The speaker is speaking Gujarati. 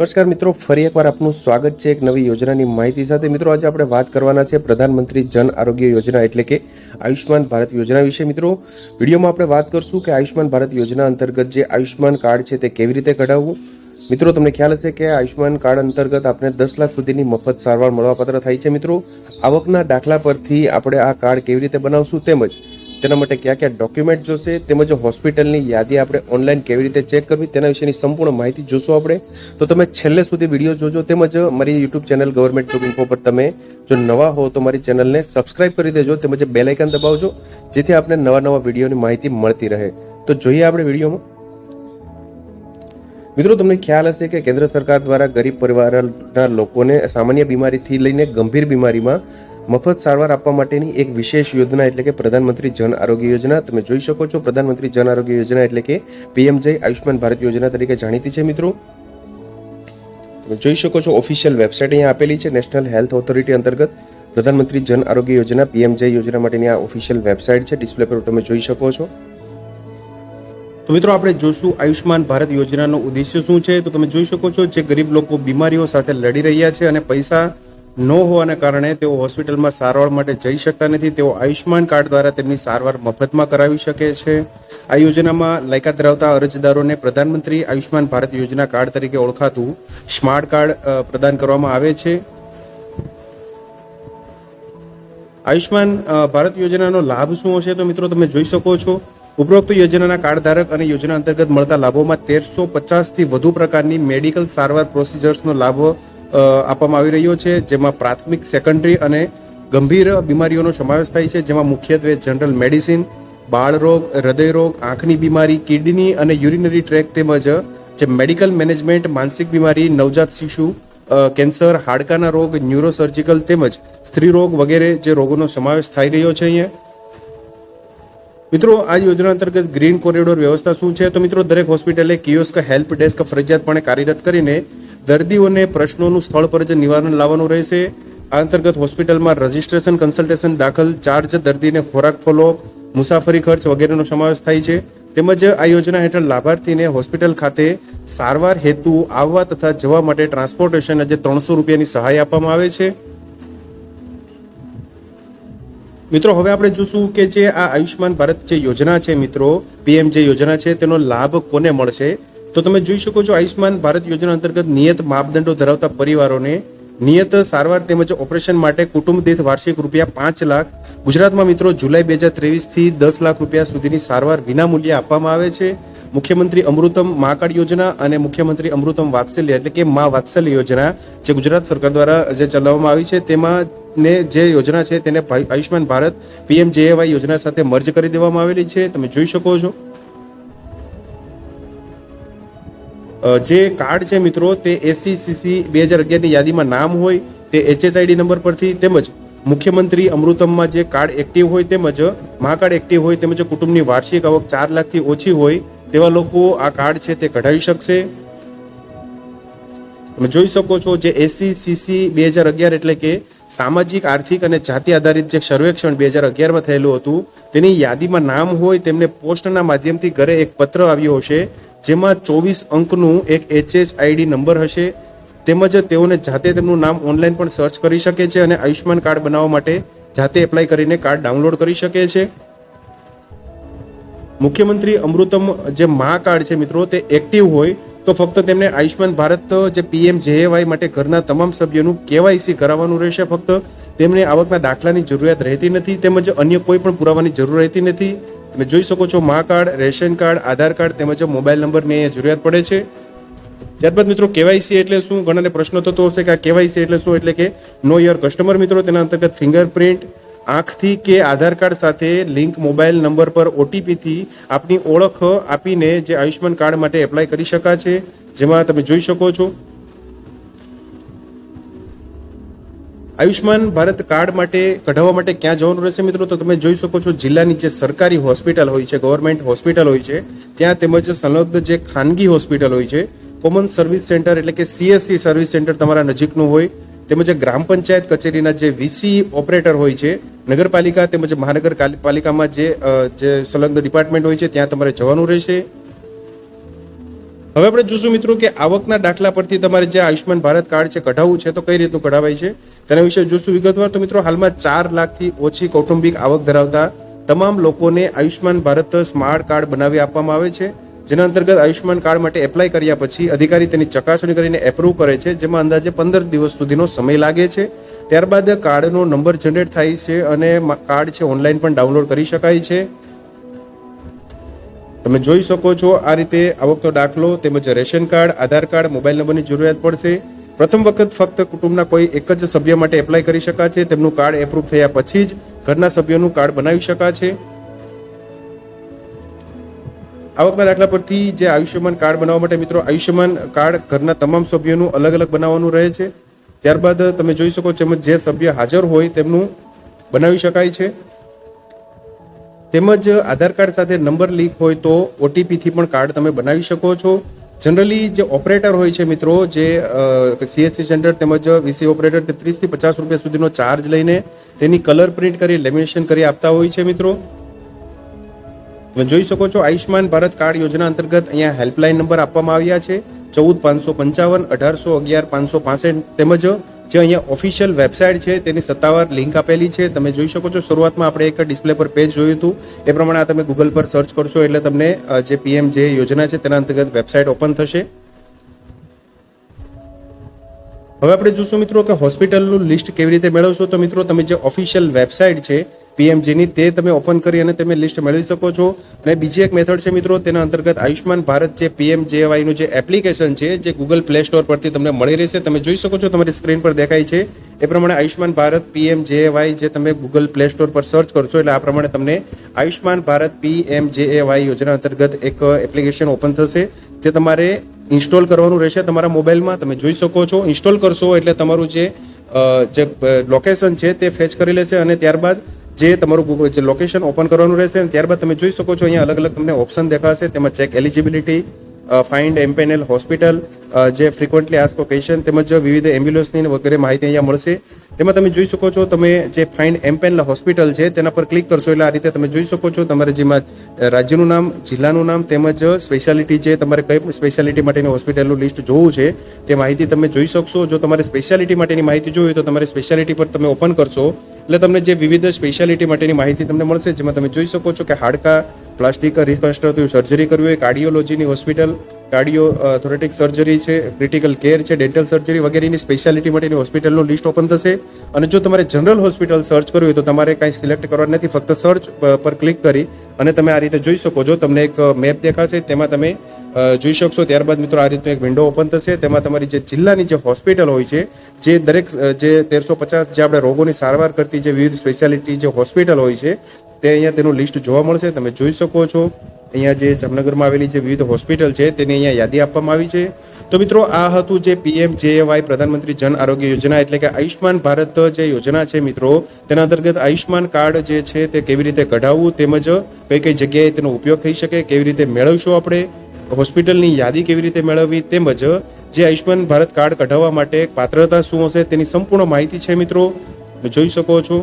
નમસ્કાર મિત્રો, ફરી એકવાર આપનું સ્વાગત છે એક નવી યોજનાની માહિતી સાથે. મિત્રો, આજે આપણે વાત કરવાના છે પ્રધાનમંત્રી જન આરોગ્ય યોજના એટલે કે આયુષ્માન ભારત યોજના વિશે. મિત્રો, વિડીયોમાં આપણે વાત કરશું કે આયુષ્માન ભારત યોજના અંતર્ગત જે આયુષ્માન કાર્ડ છે તે કેવી રીતે કઢાવવું. મિત્રો, તમને ખ્યાલ હશે કે આયુષ્માન કાર્ડ અંતર્ગત આપણે દસ લાખ સુધીની મફત સારવાર મળવાપાત્ર થાય છે. મિત્રો, આવકના દાખલા પરથી આપણે આ કાર્ડ કેવી રીતે બનાવશું તેમજ તેના માટે કયા કયા ડોક્યુમેન્ટ જોશે, તેમજ હોસ્પિટલની યાદી આપણે ઓનલાઈન કેવી રીતે ચેક કરવી, તેના વિશેની સંપૂર્ણ માહિતી જોશો આપણે. તો તમે છેલ્લે સુધી વીડિયો જોજો, તેમજ મારી YouTube channel government job info પર તમે જો નવા હો, તો મારી ચેનલને સબસ્ક્રાઇબ કરી દેજો, તેમજ બેલ આઇકન દબાવજો, જેથી આપણે નવા નવા વિડીયોની માહિતી મળતી રહે. તો જોઈએ આપણે વિડીયોમાં. મિત્રો, તમને ખ્યાલ હશે કે કેન્દ્ર સરકાર દ્વારા ગરીબ પરિવારના લોકોને સામાન્ય બીમારીથી લઈને ગંભીર બીમારીમાં મફત સારવાર આપવા માટેની એક વિશેષ યોજના એટલે કે પ્રધાનમંત્રી જન આરોગ્ય યોજના. તમે જોઈ શકો છો પ્રધાનમંત્રી જન આરોગ્ય યોજના એટલે કે પીએમજય આયુષ્માન ભારત યોજના તરીકે જાણીતી છે મિત્રો. તમે જોઈ શકો છો ઓફિશિયલ વેબસાઇટ અહીંયા આપેલી છે, નેશનલ હેલ્થ ઓથોરિટી અંતર્ગત. પ્રધાનમંત્રી જન આરોગ્ય યોજના પીએમજય યોજના માટેની આ ઓફિશિયલ વેબસાઇટ છે, ડિસ્પ્લે પર તમે જોઈ શકો છો. તો મિત્રો, આપણે જોશું આયુષ્માન ભારત યોજનાનો ઉદ્દેશ્ય શું છે? તો તમે જોઈ શકો છો જે ગરીબ લોકો બીમારીઓ સાથે લડી રહ્યા છે અને પૈસા ન હોવાને કારણે તેઓ હોસ્પિટલમાં સારવાર માટે જઈ શકતા નથી. તેઓ આયુષ્યમાન કાર્ડ દ્વારા તેમની સારવાર મફતમાં કરાવી શકે છે. આ યોજનામાં લાયકાત ધરાવતા અરજદારોને પ્રધાનમંત્રી આયુષ્માન ભારત યોજના કાર્ડ તરીકે ઓળખાતું સ્માર્ટ કાર્ડ પ્રદાન કરવામાં આવે છે. આયુષ્માન ભારત યોજનાનો લાભ શું હશે તો મિત્રો તમે જોઈ શકો છો. ઉપરોક્ત યોજનાના કાર્ડ ધારક અને યોજના અંતર્ગત મળતા લાભોમાં તેરસો પચાસથી વધુ પ્રકારની મેડિકલ સારવાર પ્રોસિજર્સનો લાભ આપવામાં આવી રહ્યો છે, જેમાં પ્રાથમિક, સેકન્ડરી અને ગંભીર બીમારીઓનો સમાવેશ થાય છે, જેમાં મુખ્યત્વે જનરલ મેડિસિન બાળરોગ હૃદયરોગ આંખની બીમારી, કિડની અને યુરિનરી ટ્રેક તેમજ, જે મેડિકલ મેનેજમેન્ટ, માનસિક બીમારી, નવજાત શિશુ કેન્સર, હાડકાના રોગ, ન્યુરોસર્જિકલ તેમજ સ્ત્રી રોગ વગેરે જે રોગોનો સમાવેશ થઈ રહ્યો છે અહીંયા. મિત્રો, આ યોજના અંતર્ગત ગ્રીન કોરિડોર વ્યવસ્થા શું છે? તો મિત્રો, દરેક હોસ્પિટલે કિયોસ્ક હેલ્પ ડેસ્ક ફરજિયાતપણે કાર્યરત કરીને દર્દીઓને પ્રશ્નોનું સ્થળ પર જ નિવારણ લાવવાનું રહેશે. આ અંતર્ગત હોસ્પિટલમાં રજિસ્ટ્રેશન કન્સલ્ટેશન દાખલ, ચાર્જ, દર્દીને ખોરાક ફોલો મુસાફરી ખર્ચ વગેરેનો સમાવેશ થાય છે. તેમજ આ યોજના હેઠળ લાભાર્થીને હોસ્પિટલ ખાતે સારવાર હેતુ આવવા તથા જવા માટે ટ્રાન્સપોર્ટેશન આજે ત્રણસો રૂપિયાની સહાય આપવામાં આવે છે. મિત્રો, હવે આપણે જોશું કે જે આ આયુષ્યમાન ભારત જે યોજના છે મિત્રો, પીએમ જે યોજના છે, તેનો લાભ કોને મળશે? તો તમે જોઈ શકો છો આયુષ્માન ભારત યોજના અંતર્ગત નિયત માપદંડો ધરાવતા પરિવારોને નિયત સારવાર તેમજ ઓપરેશન માટે કુટુંબ દીઠ વાર્ષિક રૂપિયા પાંચ લાખ, ગુજરાતમાં મિત્રો જુલાઈ બે હજાર ત્રેવીસથી દસ લાખ રૂપિયા સુધીની સારવાર વિનામૂલ્યે આપવામાં આવે છે. મુખ્યમંત્રી અમૃતમ મા કાર્ડ યોજના અને મુખ્યમંત્રી અમૃતમ વાત્સલ્ય એટલે કે મા વાત્સલ્ય યોજના જે ગુજરાત સરકાર દ્વારા જે ચલાવવામાં આવી છે તેમાં ને જે યોજના છે તેને આયુષ્માન ભારત પીએમ જેએવાય યોજના સાથે મર્જ કરી દેવામાં આવેલી છે. તમે જોઈ શકો છો. જે કાર્ડ છે મિત્રો, તે એસસીસીસી બે હજાર અગિયારની યાદીમાં નામ હોય, તે એચએસઆઈડી નંબર પરથી તેમજ મુખ્યમંત્રી અમૃતમમાં જે કાર્ડ એક્ટિવ હોય તેમજ મા કાર્ડ એક્ટિવ હોય તેમજ કુટુંબની વાર્ષિક આવક ચાર લાખથી ઓછી હોય, તેવા લોકો આ કાર્ડ છે તે કઢાવી શકશે. તમે જોઈ શકો છો જે એસસીસીસી બે હજાર અગિયાર એટલે કે સામાજિક, આર્થિક અને જાતિ આધારિત જે સર્વેક્ષણ બે હજાર અગિયારમાં થયેલું હતું, તેની યાદીમાં નામ હોય, તેમને પોસ્ટના માધ્યમથી ઘરે એક પત્ર આવ્યો હશે જેમાં ચોવીસ અંકનું એક એચએચ આઈડી નંબર હશે. તેમજ તેઓને જાતે તેમનું નામ ઓનલાઈન પણ સર્ચ કરી શકે છે અને આયુષ્યમાન કાર્ડ બનાવવા માટે જાતે એપ્લાય કરીને કાર્ડ ડાઉનલોડ કરી શકે છે. મુખ્યમંત્રી અમૃતમ જે મા કાર્ડ છે મિત્રો, તે એક્ટિવ હોય તો ફક્ત તેમને આયુષ્યમાન ભારત જે પીએમ જેએવાય માટે ઘરના તમામ સભ્યોનું કેવાયસી કરાવવાનું રહેશે. ફક્ત તેમને આવકના દાખલાની જરૂરિયાત રહેતી નથી, તેમજ અન્ય કોઈ પણ પુરાવાની જરૂર રહેતી નથી. તમે જોઈ શકો છો Maa card, ration card, Aadhaar card તેમજ મોબાઈલ નંબરની જરૂરિયાત પડે છે. ત્યારબાદ મિત્રો કેવાયસી એટલે શું? ઘણાને પ્રશ્ન થતો હશે કે આ કેવાયસી એટલે શું? એટલે કે નો યોર કસ્ટમર મિત્રો, તેના અંતર્ગત ફિંગરપ્રિન્ટ, આંખથી કે આધાર કાર્ડ સાથે લિંક મોબાઈલ નંબર પર ઓટીપીથી આપની ઓળખ આપીને જે આયુષ્યમાન કાર્ડ માટે એપ્લાય કરી શકાય છે. જેમાં તમે જોઈ શકો છો આયુષ્માન ભારત કાર્ડ માટે કઢાવવા માટે ક્યાં જવાનું રહેશે મિત્રો? તો તમે જોઈ શકો છો જિલ્લાની જે સરકારી હોસ્પિટલ હોય છે, ગવર્મેન્ટ હોસ્પિટલ હોય છે, ત્યાં તેમજ સંલગ્ન જે ખાનગી હોસ્પિટલ હોય છે, કોમન સર્વિસ સેન્ટર એટલે કે સીએસસી સર્વિસ સેન્ટર તમારા નજીકનું હોય, તેમજ ગ્રામ પંચાયત કચેરીના જે વીસી ઓપરેટર હોય છે, નગરપાલિકા તેમજ મહાનગરપાલિકામાં જે જે સંલગ્ન ડિપાર્ટમેન્ટ હોય છે, ત્યાં તમારે જવાનું રહેશે. હવે આપણે જોશું મિત્રો કે આવકના દાખલા પરથી તમારે જે આયુષ્યમાન ભારત કાર્ડ છે, કઢાવવું છે, તો કઈ રીતનું કઢાવાય છે? તેના વિશે જોશું વિગતવાર. તો મિત્રો, હાલમાં ચાર લાખથી ઓછી કૌટુંબિક આવક ધરાવતા તમામ લોકોને આયુષ્યમાન ભારત સ્માર્ટ કાર્ડ બનાવી આપવામાં આવે છે. જેના અંતર્ગત આયુષ્યમાન કાર્ડ માટે એપ્લાય કર્યા પછી અધિકારી તેની ચકાસણી કરીને એપ્રુવ કરે છે, જેમાં અંદાજે પંદર દિવસ સુધીનો સમય લાગે છે. ત્યારબાદ કાર્ડનો નંબર જનરેટ થાય છે અને કાર્ડ છે ઓનલાઈન પણ ડાઉનલોડ કરી શકાય છે. તમે જોઈ શકો છો આ રીતે આવકનો દાખલો તેમજ ration card, Aadhaar card, mobile નંબરની જરૂરિયાત પડશે. પ્રથમ વખત ફક્ત કુટુંબના કોઈ એક જ સભ્ય માટે એપ્લાય કરી શકાશે. તેમનું કાર્ડ એપ્રુવ થયા પછી જ ઘરના સભ્યોનું કાર્ડ બનાવી શકાશે. આવકના દાખલા પરથી જે આયુષ્યમાન કાર્ડ બનાવવા માટે મિત્રો, આયુષ્યમાન કાર્ડ ઘરના તમામ સભ્યોનું અલગ અલગ બનાવવાનું રહે છે. ત્યારબાદ તમે જોઈ શકો છો જે સભ્ય હાજર હોય તેમનું બનાવી શકાય છે. તેમજ આધાર કાર્ડ સાથે નંબર લીક હોય તો ઓટીપીથી પણ કાર્ડ તમે બનાવી શકો છો. જનરલી જે ઓપરેટર હોય છે મિત્રો, જે સીએસસી સેન્ટર તેમજ વીસી ઓપરેટર તે ત્રીસથી પચાસ રૂપિયા સુધીનો ચાર્જ લઈને તેની કલર પ્રિન્ટ કરી લેમિનેશન કરી આપતા હોય છે મિત્રો. તમે જોઈ શકો છો આયુષ્યમાન ભારત કાર્ડ યોજના અંતર્ગત અહીંયા હેલ્પલાઇન નંબર આપવામાં આવ્યા છે. ચૌદ પાંચસો પંચાવન, અઢારસો અગિયાર, પાંચસો પાસઠ તેમજ જે અહીંયા ઓફિશિયલ વેબસાઇટ છે, તેની સત્તાવાર લિંક આપેલી છે. તમે જોઈ શકો છો, શરૂઆતમાં આપણે એક ડિસ્પ્લે પર પેજ જોયું હતું. એ પ્રમાણે આ તમે ગૂગલ પર સર્ચ કરશો એટલે તમને જે પીએમ જે યોજના છે, તેના અંતર્ગત વેબસાઇટ ઓપન થશે. હવે આપણે જોશું મિત્રો કે હોસ્પિટલનું લિસ્ટ કેવી રીતે મેળવશો. તો મિત્રો, તમે જે ઓફિશિયલ વેબસાઇટ છે પીએમજીની તે તમે ઓપન કરી અને તમે લિસ્ટ મેળવી શકો છો. અને બીજી એક મેથડ છે મિત્રો, તેના અંતર્ગત આયુષ્માન ભારત જે પીએમજેવાયનું જે એપ્લિકેશન છે, જે ગૂગલ પ્લે સ્ટોર પરથી તમને મળી રહેશે. તમે જોઈ શકો છો, તમારી સ્ક્રીન પર દેખાય છે. એ પ્રમાણે આયુષ્માન ભારત પીએમજેવાય જે તમે ગૂગલ પ્લે સ્ટોર પર સર્ચ કરશો, એટલે આ પ્રમાણે તમને આયુષ્માન ભારત પીએમજેએવાય યોજના અંતર્ગત એક એપ્લિકેશન ઓપન થશે. તે તમારે ઇન્સ્ટોલ કરવાનું રહેશે તમારા મોબાઈલમાં. તમે જોઈ શકો છો ઇન્સ્ટોલ કરશો એટલે તમારું જે જે લોકેશન છે તે ફેચ કરી લેશે અને ત્યારબાદ જે તમારું જે લોકેશન ઓપન કરવાનું રહેશે અને ત્યારબાદ તમે જોઈ શકો છો અહીંયા અલગ અલગ તમને ઓપ્શન દેખાશે, તેમાં check eligibility find empanel hospital જે ફ્રિકવન્ટલી આસ્ક ક્વેશ્ચન તેમજ વિવિધ એમ્બ્યુલન્સની વગેરે માહિતી અહીંયા મળશે. તેમાં તમે જોઈ શકો છો, તમે જે ફાઇન્ડ એમ્પેનલ હોસ્પિટલ છે, તેના પર ક્લિક કરશો એટલે આ રીતે તમે જોઈ શકો છો, તમારે જેમાં રાજ્યનું નામ, જિલ્લાનું નામ તેમજ સ્પેશિયાલિટી છે, તમારે કઈ સ્પેશિયાલિટી માટેની હોસ્પિટલનું લિસ્ટ જોવું છે, તે માહિતી તમે જોઈ શકશો. જો તમારે સ્પેશિયાલિટી માટેની માહિતી જોઈએ તો તમારે સ્પેશિયાલિટી પર તમે ઓપન કરશો. એટલે તમને જે વિવિધ સ્પેશિયાલિટી માટેની માહિતી તમને મળશે, જેમાં તમે જોઈ શકો છો કે હાડકા પ્લાસ્ટિક રિકન્સ્ટ્રક્ટિવ સર્જરી કરવી હોય કાર્ડિયોલોજીની હોસ્પિટલ કાર્ડિયો થોરેટિક સર્જરી છે ક્રિટિકલ કેર છે ડેન્ટલ સર્જરી વગેરેની સ્પેશિયાલિટી માટેની હોસ્પિટલનું લિસ્ટ ઓપન થશે. અને જો તમારે જનરલ હોસ્પિટલ સર્ચ કરવી હોય તો તમારે કાંઈ સિલેક્ટ કરવાનું નથી, ફક્ત સર્ચ પર ક્લિક કરી અને તમે આ રીતે જોઈ શકો છો. તમને એક મેપ દેખાશે, તેમાં તમે જોઈ શકશો. ત્યારબાદ મિત્રો આ રીતનું એક વિન્ડો ઓપન થશે. તેમાં તમારી જે જિલ્લાની જે હોસ્પિટલ હોય છે, જે દરેક જે તેરસો પચાસ જે આપણે રોગોની સારવાર કરતી જે વિવિધ સ્પેશિયાલિટી જે હોસ્પિટલ હોય છે તે અહીંયા તેનું લિસ્ટ જોવા મળશે, તમે જોઈ શકો છો. અહીંયા જે જામનગરમાં આવેલી જે વિવિધ હોસ્પિટલ છે, તેની અહીંયા યાદી આપવામાં આવી છે. તો મિત્રો, આ હતું જે પીએમ જેએવાય પ્રધાનમંત્રી જન આરોગ્ય યોજના, એટલે કે આયુષ્માન ભારત જે યોજના છે મિત્રો, તેના અંતર્ગત આયુષ્માન કાર્ડ જે છે, તે કેવી રીતે કઢાવવું તેમજ કઈ કઈ જગ્યાએ તેનો ઉપયોગ થઈ શકે, કેવી રીતે મેળવશું આપણે, હોસ્પિટલની યાદી કેવી રીતે મેળવવી તેમજ જે આયુષ્માન ભારત કાર્ડ કઢાવવા માટે પાત્રતા શું હશે તેની સંપૂર્ણ માહિતી છે મિત્રો જોઈ શકો છો.